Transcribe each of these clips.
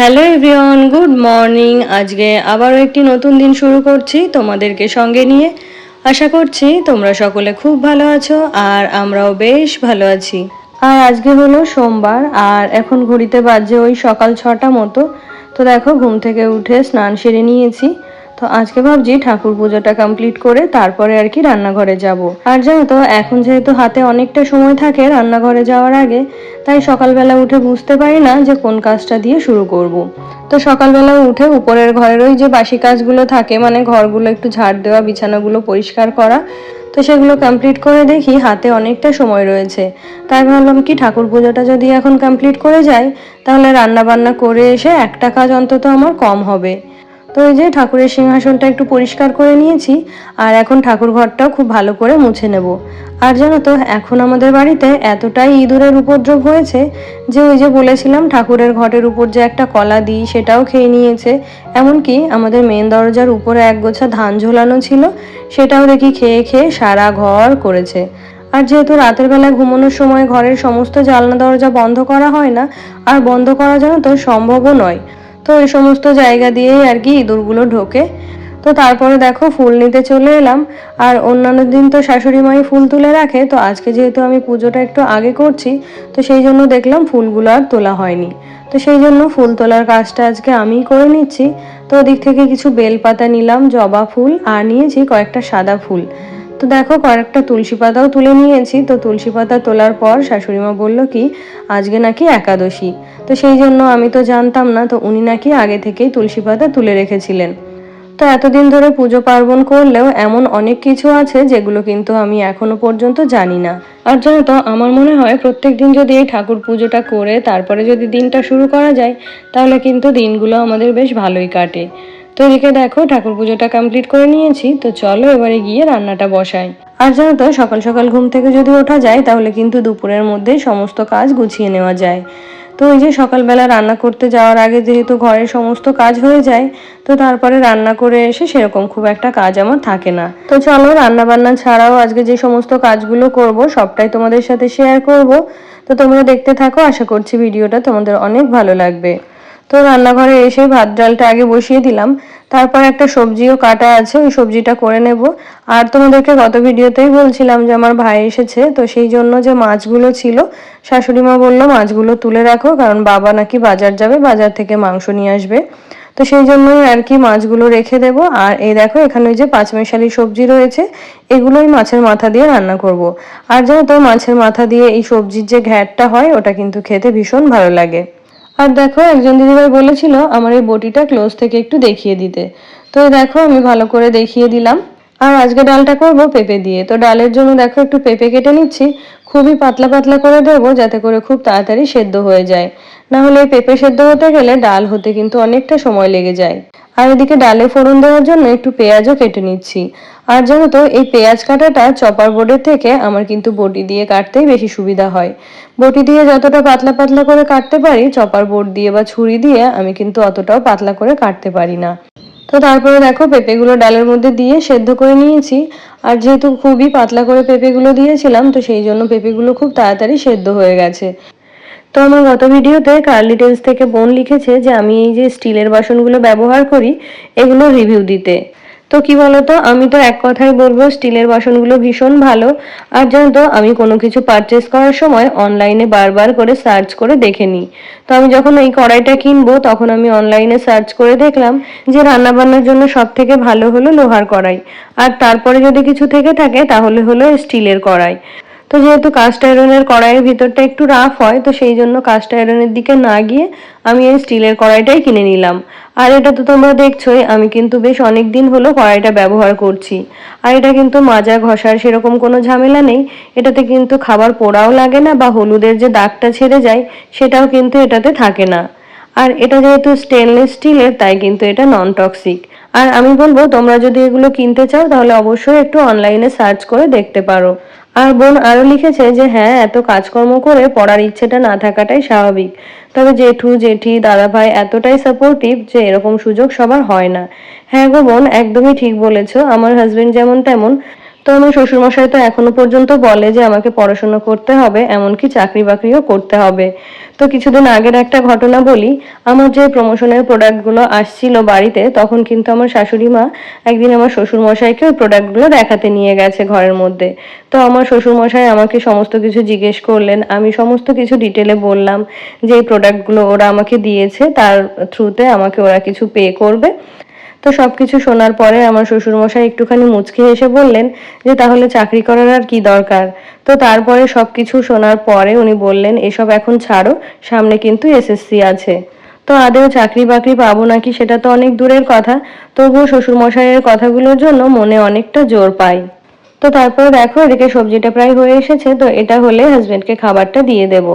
Hello everyone, good morning. আজকে আবারও একটি নতুন দিন শুরু করছি তোমাদেরকে সঙ্গে নিয়ে। আশা করছি তোমরা সকলে খুব ভালো আছো আর আমরাও বেশ ভালো আছি। আর আজকে হলো সোমবার, আর এখন ঘড়িতে বাজে ওই সকাল ছটা মতো। তো দেখো, ঘুম থেকে উঠে স্নান সেরে নিয়েছি। তো আজকে ভাবছি ঠাকুর পুজোটা কমপ্লিট করে তারপরে আর কি রান্নাঘরে যাব। আর জানো তো, এখন যেহেতু হাতে অনেকটা সময় থাকে রান্নাঘরে যাওয়ার আগে, তাই সকালবেলা উঠে বুঝতে পারি না যে কোন কাজটা দিয়ে শুরু করব। তো সকালবেলা উঠে উপরের ঘরের ওই যে বাসি কাজগুলো থাকে মানে ঘরগুলো একটু ঝাড় দেওয়া, বিছানাগুলো পরিষ্কার করা, তো সেগুলো কমপ্লিট করে দেখি হাতে অনেকটা সময় রয়েছে। তাই ভাবলাম কি ঠাকুর পুজোটা যদি এখন কমপ্লিট করে যাই, তাহলে রান্না বান্না করে এসে একটা কাজ অন্তত আমার কম হবে। তো এই যে ঠাকুরের সিংহাসনটা একটু পরিষ্কার করে নিয়েছি, আর এখন ঠাকুর ঘরটাও খুব ভালো করে মুছে নেব। আর জানো তো, এখন আমাদের বাড়িতে এতটাই ইঁদুরের উপদ্রব হয়েছে যে ওই যে বলেছিলাম, ঠাকুরের ঘটের উপর যে একটা কলা দিই সেটাও খেয়ে নিয়েছে। এমনকি আমাদের মেন দরজার উপরে এক গোছা ধান ঝোলানো ছিল, সেটাও দেখি খেয়ে খেয়ে সারা ঘর করেছে। আর যেহেতু রাতের বেলা ঘুমানোর সময় ঘরের সমস্ত জানলা দরজা বন্ধ করা হয় না, আর বন্ধ করা যেন তো সম্ভবও নয়। তো এই সমস্ত জায়গা দিয়েই আর কি ইঁদুরগুলো ঢোকে। তো তারপরে দেখো ফুল নিতে চলে এলাম। আর অন্যান্য দিন তো শাশুড়ি মাই ফুল তুলে রাখে, তো আজকে যেহেতু আমি পুজোটা একটু আগে করছি, তো সেই জন্য দেখলাম ফুলগুলো আর তোলা হয়নি। তো সেই জন্য ফুল তোলার কাজটা আজকে আমিই করে নিচ্ছি। তো ওদিক থেকে কিছু বেলপাতা নিলাম, জবা ফুল, আর নিয়েছি কয়েকটা সাদা ফুল। তো দেখো, কয়েকটা তুলসী পাতাও তুলে নিয়েছি। তো তুলসী পাতা তোলার পর শাশুড়িমা বলল কি, আজকে নাকি একাদশী। তো সেই জন্য আমি তো জানতাম না, তো উনি নাকি আগে থেকেই তুলসী পাতা তুলে রেখেছিলেন। তো এতদিন ধরে পুজো পার্বণ করলেও এমন অনেক কিছু আছে যেগুলো কিন্তু আমি এখনও পর্যন্ত জানি না। আর জানো তো, আমার মনে হয় প্রত্যেক দিন যদি এই ঠাকুর পুজোটা করে, তারপরে যদি দিনটা শুরু করা যায়, তাহলে কিন্তু দিনগুলো আমাদের বেশ ভালোই কাটে। তো এদিকে দেখো, ঠাকুর পুজোটা কমপ্লিট করে নিয়েছি, তো চলো এবারে গিয়ে রান্নাটা বসাই। আর জানো তো, সকাল সকাল ঘুম থেকে যদি ওঠা যায়, তাহলে কিন্তু দুপুরের মধ্যে সমস্ত কাজ গুছিয়ে নেওয়া যায়। তো ওই যে সকালবেলা রান্না করতে যাওয়ার আগে যেহেতু ঘরের সমস্ত কাজ হয়ে যায়, তো তারপরে রান্না করে এসে সেরকম খুব একটা কাজ আমার থাকে না। তো চলো রান্না বান্না ছাড়াও আজকে যে সমস্ত কাজগুলো করব, সবটাই তোমাদের সাথে শেয়ার করব। তো তোমরা দেখতে থাকো, আশা করছি ভিডিওটা তোমাদের অনেক ভালো লাগবে। তো রান্নাঘরে এসে ভাত ডালটা আগে বসিয়ে দিলাম। তারপর একটা সবজিও কাটা আছে, ওই সবজিটা করে নেব। আর তোমাদেরকে গত ভিডিওতেই বলছিলাম যে আমার ভাই এসেছে, তো সেই জন্য যে মাছগুলো ছিল, শাশুড়ি মা বলল মাছগুলো তুলে রাখো, কারণ বাবা নাকি বাজার যাবে, বাজার থেকে মাংস নিয়ে আসবে। তো সেই জন্যই আর কি মাছগুলো রেখে দেব। আর এই দেখো, এখানে ওই যে পাঁচমেশালি সবজি রয়েছে, এগুলোই মাছের মাথা দিয়ে রান্না করব। আর জানো তো, মাছের মাথা দিয়ে এই সবজির যে ঘ্যাটটা হয়, ওটা কিন্তু খেতে ভীষণ ভালো লাগে। আর দেখো, একজন দিদিভাই বলেছিল আমার এই বটিটা ক্লোজ থেকে একটু দেখিয়ে দিতে। তো দেখো, আমি ভালো করে দেখিয়ে দিলাম। আর আজকে ডালটা করব পেঁপে দিয়ে। তো ডালের জন্য দেখো, একটু পেঁপে কেটে নিচ্ছি। খুবই পাতলা পাতলা করে দেবো যাতে করে খুব তাড়াতাড়ি সেদ্ধ হয়ে যায়। না হলে পেঁপে সেদ্ধ হতে গেলে ডাল হতে কিন্তু অনেকটা সময় লেগে যায়। আর এদিকে ডালে ফোড়ন দেওয়ার জন্য একটু পেঁয়াজও কেটে নিচ্ছি। আর জানো তো, এই পেঁয়াজ কাটাটা চপার বোর্ডের থেকে আমার কিন্তু বটি দিয়ে কাটতেই বেশি সুবিধা হয়। বটি দিয়ে যতটা পাতলা পাতলা করে কাটতে পারি, চপার বোর্ড দিয়ে বা ছুরি দিয়ে আমি কিন্তু অতটাও পাতলা করে কাটতে পারি না। তো তারপরে দেখো, পেঁপেগুলো ডালের মধ্যে দিয়ে সেদ্ধ করে নিয়েছি। আর যেহেতু খুবই পাতলা করে পেঁপেগুলো দিয়েছিলাম, তো সেই জন্য পেঁপেগুলো খুব তাড়াতাড়ি সেদ্ধ হয়ে গেছে। তো আমার গত ভিডিওতে কার্লি টেলস থেকে বোন লিখেছে যে, আমি এই যে স্টিলের বাসনগুলো ব্যবহার করি, এগুলো রিভিউ দিতে। তো কি বলতো, আমি তো এক কথাই বলব, স্টিলের বাসনগুলো ভীষণ ভালো। আর জানো তো, আমি কোনো কিছু পারচেস করার সময় অনলাইনে বারবার করে সার্চ করে দেখে নিই। তো আমি যখন এই কড়াইটা কিনবো, তখন আমি অনলাইনে সার্চ করে দেখলাম যে রান্নাবান্নার জন্য সব থেকে ভালো হলো লোহার কড়াই। আর তারপরে যদি কিছু থেকে থাকে, তাহলে হলো স্টিলের কড়াই। তো যেহেতু কাস্ট আয়রনের কড়াইয়ের ভিতরটা একটু রাফ হয়, তো সেই জন্য কাস্ট আয়রনের দিকে না গিয়ে আমি এই স্টিলের কড়াইটাই কিনে নিলাম। আর এটা তো তোমরা দেখছোই, আমি কিন্তু বেশ অনেক দিন হলো কড়াইটা ব্যবহার করছি। আর এটা কিন্তু মাজা, ঘষার সেরকম কোনো ঝামেলা নেই। এটাতে কিন্তু খাবার পোড়াও লাগে না বা হলুদের যে দাগটা ছেড়ে যায়, সেটাও কিন্তু এটাতে থাকে না। আর এটা যেহেতু স্টেনলেস স্টিলের তাই কিন্তু এটা নন টক্সিক আর আমি বলব, তোমরা যদি এগুলো কিনতে চাও, তাহলে অবশ্যই একটু অনলাইনে সার্চ করে দেখতে পারো। আর বোন আরও লিখেছে যে হ্যাঁ এত কাজকর্ম করে পড়ার ইচ্ছেটা না থাকাটাই স্বাভাবিক। তবে জেঠু, জেঠি দাদা ভাই এতটাই সাপোর্টিভ যে, এরকম সুযোগ সবার হয় না। হ্যাঁ গো বোন, একদমই ঠিক বলেছ। আমার হাজবেন্ড যেমন তেমন। তো আমার শ্বশুরমশাই তো এখনও পর্যন্ত বলে যে আমাকে পড়াশোনা করতে হবে, এমনকি চাকরি বাকরিও করতে হবে। তো কিছুদিন আগের একটা ঘটনা বলি, আমার যে প্রমোশনের প্রোডাক্টগুলো আসছিল বাড়িতে, তখন কিন্তু আমার শাশুড়ি মা একদিন আমার শ্বশুরমশাইকে ওই প্রোডাক্টগুলো দেখাতে নিয়ে গেছে ঘরের মধ্যে। তো আমার শ্বশুরমশাই আমাকে সমস্ত কিছু জিজ্ঞেস করলেন, আমি সমস্ত কিছু ডিটেলে বললাম যে এই প্রোডাক্টগুলো ওরা আমাকে দিয়েছে, তার থ্রুতে আমাকে ওরা কিছু পে করবে। তো সব কিছু শোনার পরে আমার শ্বশুরমশাই একটুখানি মুচকি হেসে বললেন যে, তাহলে চাকরি করার আর কি দরকার? তো তারপরে সব কিছু শোনার পরে উনি বললেন, এসব এখন ছাড়ো, সামনে কিন্তু এসএসসি আছে। তো আদেও চাকরি বাকরি পাবো নাকি সেটা তো অনেক দূরের কথা, তবুও শ্বশুরমশাইয়ের কথাগুলোর জন্য মনে অনেকটা জোর পাই। তো তারপরে দেখো এদিকে সবজিটা প্রায় হয়ে এসেছে, তো এটা হলে হাজবেন্ডকে খাবারটা দিয়ে দেব।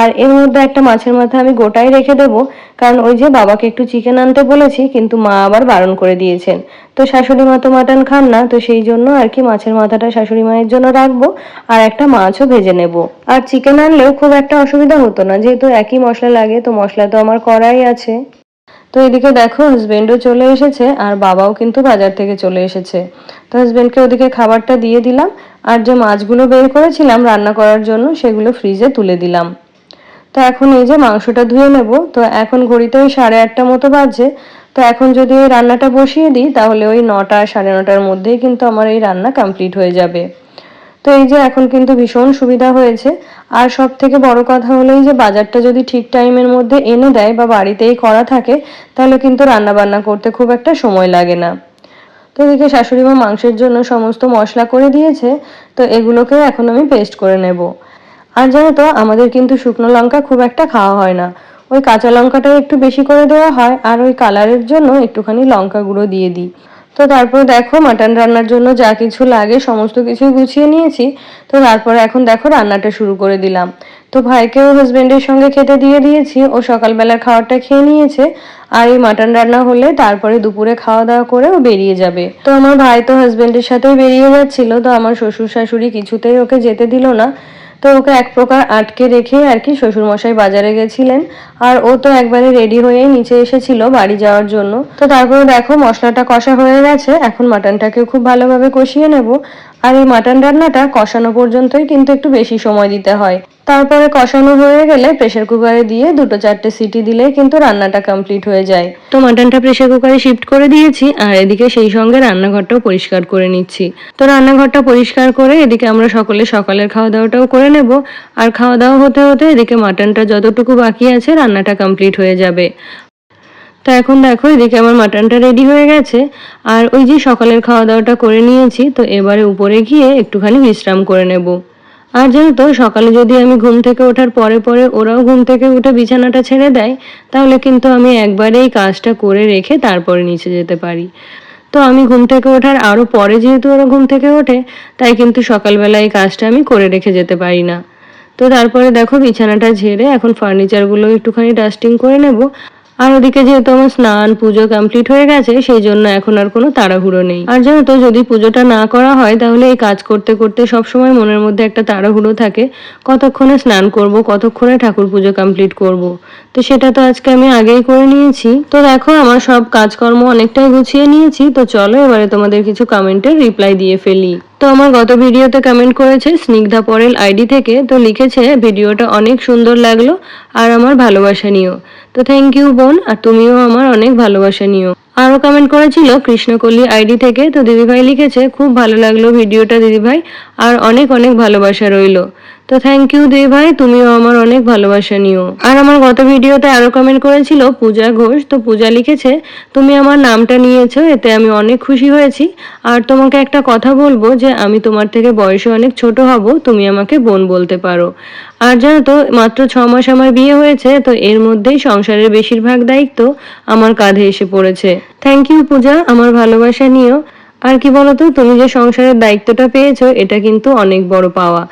আর এর মধ্যে একটা মাছের মাথা আমি গোটাই রেখে দেব, কারণ ওই যে বাবাকে একটু চিকেন আনতে বলেছি, কিন্তু মা আবার বারণ করে দিয়েছেন। তো শাশুড়ি মা তো মাটন খান না, তো সেই জন্য আর কি মাছের মাথাটা শাশুড়ি মায়ের জন্য রাখব, আর একটা মাছও ভেজে নেব। আর চিকেন আনলেও খুব একটা অসুবিধা হতো না, যেহেতু একই মশলা লাগে, তো মশলা তো আমার করাই আছে। তো এদিকে দেখো হাজবেন্ডও চলে এসেছে আর বাবাও কিন্তু বাজার থেকে চলে এসেছে। তো হাজবেন্ডকে ওদিকে খাবারটা দিয়ে দিলাম আর যে মাছগুলো বের করেছিলাম রান্না করার জন্য সেগুলো ফ্রিজে তুলে দিলাম। তো এখন এই যে মাংসটা ধুয়ে নেব, তো এখন ঘড়িতে ওই সাড়ে আটটা মতো বাজে। তো এখন যদি ওই রান্নাটা বসিয়ে দিই, তাহলে ওই নটা সাড়ে নটার মধ্যেই কিন্তু আমার এই রান্না কমপ্লিট হয়ে যাবে। তো এই যে এখন কিন্তু ভীষণ সুবিধা হয়েছে। আর সব থেকে বড় কথা হলো এই যে বাজারটা যদি ঠিক টাইমের মধ্যে এনে দেয় বা বাড়িতেই করা থাকে, তাহলে কিন্তু রান্না বান্না করতে খুব একটা সময় লাগে না। তো এদিকে শাশুড়ি মা মাংসের জন্য সমস্ত মশলা করে দিয়েছে, তো এগুলোকে এখন আমি পেস্ট করে নেব। আর জানো তো, আমাদের কিন্তু শুকনো লঙ্কা খুব একটা খাওয়া হয় না। ওই কাঁচা লঙ্কাটা একটু বেশি করে দেওয়া হয়, আর ওই কালারের জন্য একটুখানি লঙ্কা গুঁড়ো দিয়ে দিই। তো তারপর দেখো মাটন রান্নার জন্য যা কিছু লাগে, সমস্ত কিছুই গুছিয়ে নিয়েছি। তো তারপর এখন দেখো রান্নাটা শুরু করে দিলাম। তো ভাইকেও হাজবেন্ডের সঙ্গে খেতে দিয়ে দিয়েছি, ও সকালবেলার খাবারটা খেয়ে নিয়েছে। আর এই মাটন রান্না হলে তারপরে দুপুরে খাওয়া দাওয়া করে ও বেরিয়ে যাবে। তো আমার ভাই তো হাজবেন্ডের সাথেই বেরিয়ে যাচ্ছিল, তো আমার শ্বশুর শাশুড়ি কিছুতেই ওকে যেতে দিল না। তো ওকে এক প্রকার আটকে রেখে আর কি শ্বশুরমশাই বাজারে গেছিলেন। আর ও তো একবারে রেডি হয়ে নিচে এসেছিল বাড়ি যাওয়ার জন্য। তো তারপরে দেখো মশলাটা কষা হয়ে গেছে, এখন মাটনটাকে খুব ভালোভাবে কষিয়ে নেব। আর এই মাটন রান্নাটা কষানো পর্যন্তই কিন্তু একটু বেশি সময় দিতে হয়। তারপরে কষানো হয়ে গেলে প্রেশার কুকারে দিয়ে দুটো চারটে সিটি দিলে কিন্তু রান্নাটা কমপ্লিট হয়ে যায়। তো মাটনটা প্রেশার কুকারে শিফট করে দিয়েছি, আর এদিকে সেই সঙ্গে রান্নাঘরটাও পরিষ্কার করে নিচ্ছি। তো রান্নাঘরটা পরিষ্কার করে এদিকে আমরা সকলে সকালের খাওয়া দাওয়াটাও করে নেব, আর খাওয়া দাওয়া হতে হতে এদিকে মাটনটা যতটুকু বাকি আছে রান্নাটা কমপ্লিট হয়ে যাবে। তো এখন দেখো এদিকে আমার মাটনটা রেডি হয়ে গেছে, আর ওই যে সকালের খাওয়া দাওয়াটা করে নিয়েছি, তো এবারে উপরে গিয়ে একটুখানি বিশ্রাম করে নেব। আর জানো তো, সকালে যদি আমি ঘুম থেকে ওঠার পরে পরে ওরাও ঘুম থেকে উঠে বিছানাটা ছেড়ে দেয়, তাহলে কিন্তু আমি একবারে এই কাজটা করে রেখে তারপরে নিচে যেতে পারি। তো আমি ঘুম থেকে ওঠার আরও পরে যেহেতু ওরা ঘুম থেকে ওঠে, তাই কিন্তু সকালবেলা এই কাজটা আমি করে রেখে যেতে পারি না। তো তারপরে দেখো বিছানাটা ঝেড়ে এখন ফার্নিচারগুলো একটুখানি ডাস্টিং করে নেব। আর ওদিকে যেহেতু আমার স্নান, পুজো কমপ্লিট হয়ে গেছে, সেই জন্য এখন আর কোনো তাড়াহুড়ো নেই। আর জানো তো, যদি পুজোটা না করা হয়, তাহলে এই কাজ করতে করতে সব সময় মনের মধ্যে একটা তাড়াহুড়ো থাকে। কতক্ষণে স্নান করব, কতক্ষণে ঠাকুর পুজো কমপ্লিট করব? তো সেটা তো আজকে আমি আগেই করে নিয়েছি। তো দেখো, আমার সব কাজকর্ম অনেকটাই গুছিয়ে নিয়েছি। তো চলো, এবারে তোমাদের কিছু কমেন্টের রিপ্লাই দিয়ে ফেলি। তো আমার গত ভিডিওতে কমেন্ট করেছে স্নিগ্ধা পরেল আইডি থেকে। তো লিখেছে, ভিডিওটা অনেক সুন্দর লাগল, আর আমার ভালোবাসা নিও। তো থ্যাংক ইউ বোন, আর তুমিও আমার অনেক ভালোবাসা নিও। আরও কমেন্ট করেছিল কৃষ্ণকলি আইডি থেকে, তো দিদিভাই লিখেছে, খুব ভালো লাগল ভিডিওটা দিদিভাই, আর অনেক অনেক ভালোবাসা রইল। তো থ্যাংক ইউ দে ভাই, তুমিও আমার অনেক ভালোবাসা নিও। আর আমার গত ভিডিওতে আরও কমেন্ট করেছিল পূজা ঘোষ, তো পূজা লিখেছে, তুমি আমার নামটা নিয়েছো, এতে আমি অনেক খুশি হয়েছি। আর তোমাকে একটা কথা বলব যে, আমি তোমার থেকে বয়সে অনেক ছোট হব, তুমি আমাকে বোন বলতে পারো। আর জানো তো, মাত্র ছ মাস আমার বিয়ে হয়েছে, তো এর মধ্যেই সংসারের বেশিরভাগ দায়িত্ব আমার কাঁধে এসে পড়েছে। থ্যাংক ইউ পূজা, আমার ভালোবাসা নিও। আর কি বলতো, তুমি যে সংসারের দায়িত্বটা পেয়েছ, এটা কিন্তু অনেক বড় পাওয়া।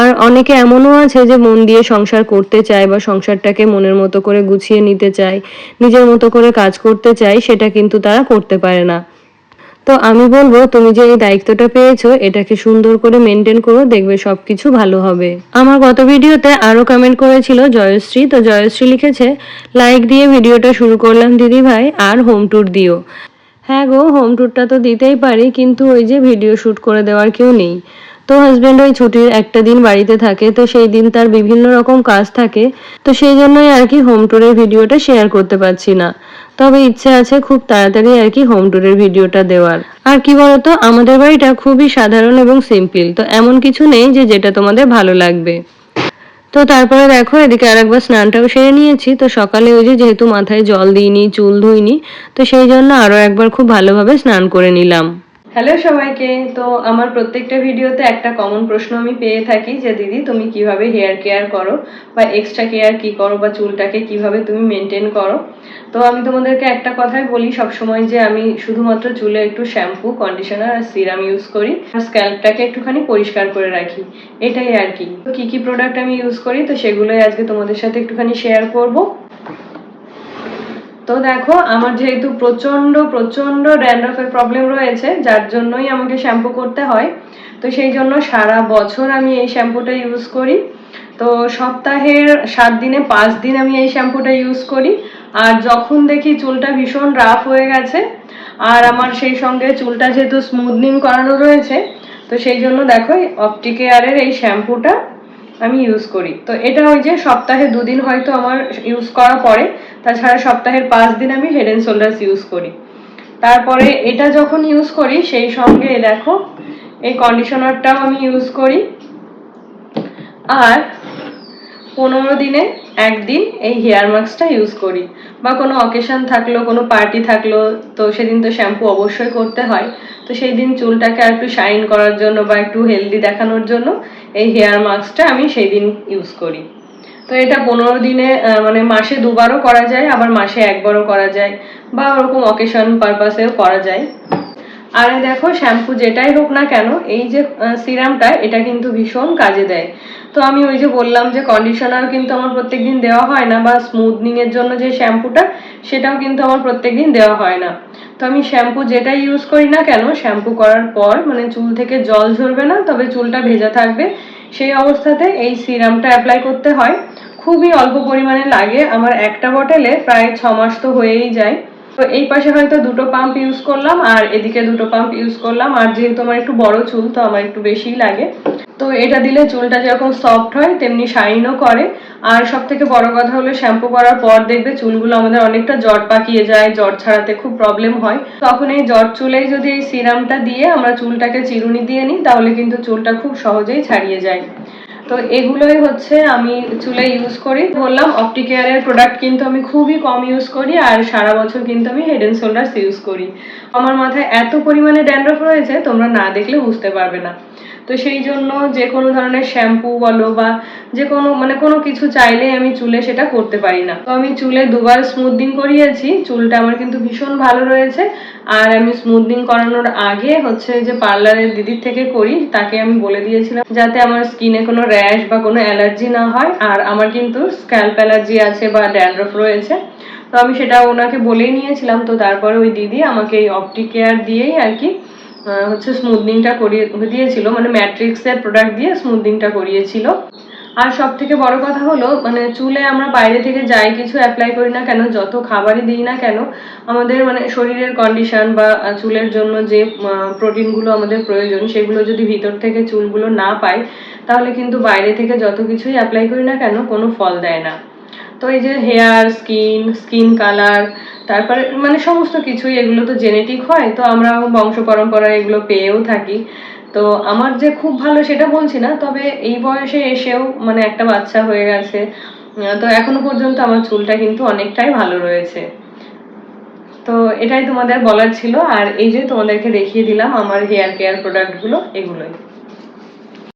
আর অনেকে এমনও আছে যে মন দিয়ে সংসার করতে চায় বা সংসারটাকে মনের মতো করে গুছিয়ে নিতে চায়, নিজের মতো করে কাজ করতে চায়, সেটা কিন্তু তারা করতে পারে না। তো আমি বলব, তুমি যে এই দায়িত্বটা পেয়েছ, এটাকে সুন্দর করে মেনটেন করো, দেখবে সবকিছু ভালো হবে। আমার গত ভিডিওতে আরও কমেন্ট করেছিল জয়শ্রী, তো জয়শ্রী লিখেছে লাইক দিয়ে ভিডিওটা শুরু করলাম দিদি ভাই আর হোম ট্যুর দিও। হ্যাঁ গো হোম ট্যুরটা তো দিতেই পারি, কিন্তু ওই যে ভিডিও শ্যুট করে দেওয়ার কেউ নেই। তো হাজব্যান্ড ওই ছুটির একটা দিন বাড়িতে থাকে, তো সেই দিন তার বিভিন্ন রকম কাজ থাকে, তো সেই জন্যই আর কি হোম ট্যুরের ভিডিওটা শেয়ার করতে পারছি না। তবে ইচ্ছে আছে খুব তাড়াতাড়ি আর কি হোম ট্যুরের ভিডিওটা দেওয়ার। আর কি বলতো, আমাদের বাড়িটা খুবই সাধারণ এবং সিম্পল তো এমন কিছু নেই যে যেটা তোমাদের ভালো লাগবে। তো তারপরে দেখো এদিকে আর একবার স্নানটাও সেরে নিয়েছি। তো সকালে ওই যেহেতু মাথায় জল দিইনি, চুল ধুইনি, তো সেই জন্য আরও একবার খুব ভালোভাবে স্নান করে নিলাম। হ্যালো সবাইকে। তো আমার প্রত্যেকটা ভিডিওতে একটা কমন প্রশ্ন আমি পেয়ে থাকি যে, দিদি, তুমি কীভাবে হেয়ার কেয়ার করো? বা এক্সট্রা কেয়ার কি করো? বা চুলটাকে কীভাবে তুমি মেনটেন করো? তো আমি তোমাদেরকে একটা কথাই বলি সবসময় যে, আমি শুধুমাত্র চুলে একটু শ্যাম্পু কন্ডিশনার আর সিরাম ইউজ করি। আর স্ক্যাল্পটাকে একটুখানি পরিষ্কার করে রাখি। এটাই আর কি। তো কী কী প্রোডাক্ট আমি ইউজ করি? তো সেগুলোই আজকে তোমাদের সাথে একটুখানি শেয়ার করব। তো দেখো, আমার যেহেতু প্রচণ্ড প্রচণ্ড ড্যান্ড্রফের প্রবলেম রয়েছে, যার জন্যই আমাকে শ্যাম্পু করতে হয়। তো সেই জন্য সারা বছর আমি এই শ্যাম্পুটা ইউজ করি। তো সপ্তাহের সাত দিনে পাঁচ দিন আমি এই শ্যাম্পুটা ইউজ করি। আর যখন দেখি চুলটা ভীষণ রাফ হয়ে গেছে, আর আমার সেই সঙ্গে চুলটা যেহেতু স্মুথনিং করানো রয়েছে, তো সেই জন্য দেখো অপটিকেয়ারের এই শ্যাম্পুটা আমি ইউজ করি। তো এটা ওই যে সপ্তাহে দুদিন হয়তো আমার ইউজ করা পরে তাছাড়া সপ্তাহের পাঁচ দিন আমি হেড অ্যান্ড শোল্ডার্স ইউজ করি। তারপরে এটা যখন ইউজ করি, সেই সঙ্গে দেখো, এই কন্ডিশনারটাও আমি ইউজ করি। আর পনেরো দিনে একদিন এই হেয়ার মাস্কটা ইউজ করি। বা কোনো অকেশন থাকল, কোনো পার্টি থাকল, তো সেদিন তো শ্যাম্পু অবশ্যই করতে হয়। তো সেই দিন চুলটাকে আর একটু শাইন করার জন্য বা একটু হেলদি দেখানোর জন্য এই হেয়ার মাস্কটা আমি সেই দিন ইউজ করি। তো এটা পনেরো দিনে মানে মাসে দুবারও করা যায়, আবার মাসে একবারও করা যায়, বা ওরকম অকেশন পারপাসেও করা যায়। আর দেখো শ্যাম্পু যেটাই হোক না কেন, এই যে সিরামটা এটা কিন্তু ভীষণ কাজে দেয়। তো আমি ওই যে বললাম যে কন্ডিশনার কিন্তু আমার প্রত্যেকদিন দেওয়া হয় না, বা স্মুথনিং এর জন্য যে শ্যাম্পুটা সেটাও কিন্তু আমার প্রত্যেকদিন দেওয়া হয় না। আমি শ্যাম্পু যেটাই ইউজ করি না কেন, শ্যাম্পু করার পর মানে চুল থেকে জল ঝরবে না, তবে চুলটা ভেজা থাকবে। সেই অবস্থাতে এই সিরামটা অ্যাপ্লাই করতে হয়। খুবই অল্প পরিমাণে লাগে, আমার একটা বটলে প্রায় ছ মাস তো হয়েই যায়। তো এই পাশে হয়তো দুটো পাম্প ইউজ করলাম, আর এদিকে দুটো পাম্প ইউজ করলাম। আর যেহেতু আমার একটু বড় চুল, তো আমার একটু বেশিই লাগে। তো এটা দিলে চুলটা যেরকম সফট হয়, তেমনি শাইনও করে। আর সব থেকে বড় কথা হলো শ্যাম্পু করার পর দেখবে চুলগুলো আমাদের অনেকটা জট পাকিয়ে যায় জট ছাড়াতে খুব প্রবলেম হয়। তখন এই জট চুলেই যদি এই সিরামটা দিয়ে আমরা চুলটাকে চিরুনি দিয়ে নিই, তাহলে কিন্তু চুলটা খুব সহজেই ছাড়িয়ে যায়। তো এগুলোই হচ্ছে আমি চুলে ইউজ করি। বললাম অপটিকেয়ারের প্রোডাক্ট কিন্তু আমি খুবই কম ইউজ করি, আর সারা বছর কিন্তু আমি হেড অ্যান্ড শোল্ডার্স ইউজ করি। আমার মাথায় এত পরিমাণে ড্যান্ড্রফ রয়েছে, তোমরা না দেখলে বুঝতে পারবে না। তো সেই জন্য যে কোনো ধরনের শ্যাম্পু বলো বা যে কোনো মানে কোনো কিছু চাইলে আমি চুলে সেটা করতে পারি না। তো আমি চুলে দুবার স্মুথিং করিয়েছি, চুলটা আমার কিন্তু ভীষণ ভালো রয়েছে। আর আমি স্মুথিং করানোর আগে হচ্ছে যে পার্লারের দিদির থেকে করি, তাকে আমি বলে দিয়েছিলাম যাতে আমার স্কিনে কোনো র্যাশ বা কোনো অ্যালার্জি না হয়। আর আমার কিন্তু স্ক্যাল্প অ্যালার্জি আছে বা ড্যান্ড্রফ রয়েছে। তো আমি সেটা ওনাকে বলেই নিয়েছিলাম। তো তারপরে ওই দিদি আমাকে এই অপটিক কেয়ার দিয়েই আর কি হচ্ছে স্মুথনিংটা করিয়ে দিয়েছিল মানে ম্যাট্রিক্সের প্রোডাক্ট দিয়ে স্মুথনিংটা করিয়েছিল। আর সব থেকে বড় কথা হলো মানে চুলে আমরা বাইরে থেকে যাই কিছু অ্যাপ্লাই করি না কেন, যত খাবারই দিই না কেন, আমাদের মানে শরীরের কন্ডিশন বা চুলের জন্য যে প্রোটিনগুলো আমাদের প্রয়োজন, সেগুলো যদি ভিতর থেকে চুলগুলো না পাই, তাহলে কিন্তু বাইরে থেকে যত কিছুই অ্যাপ্লাই করি না কেন, কোনো ফল দেয় না। তো এই যে হেয়ার স্কিন স্কিন কালার তারপরে মানে সমস্ত কিছুই এগুলো তো জেনেটিক হয়, তো আমরা বংশ পরম্পরায় এগুলো পেয়েও থাকি। তো আমার যে খুব ভালো সেটা বলছি না, তবে এই বয়সে এসেও মানে একটা বাচ্চা হয়ে গেছে তো এখনও পর্যন্ত আমার চুলটা কিন্তু অনেকটাই ভালো রয়েছে। তো এটাই তোমাদের বলার ছিল, আর এই যে তোমাদেরকে দেখিয়ে দিলাম আমার হেয়ার কেয়ার প্রোডাক্টগুলো এগুলোই।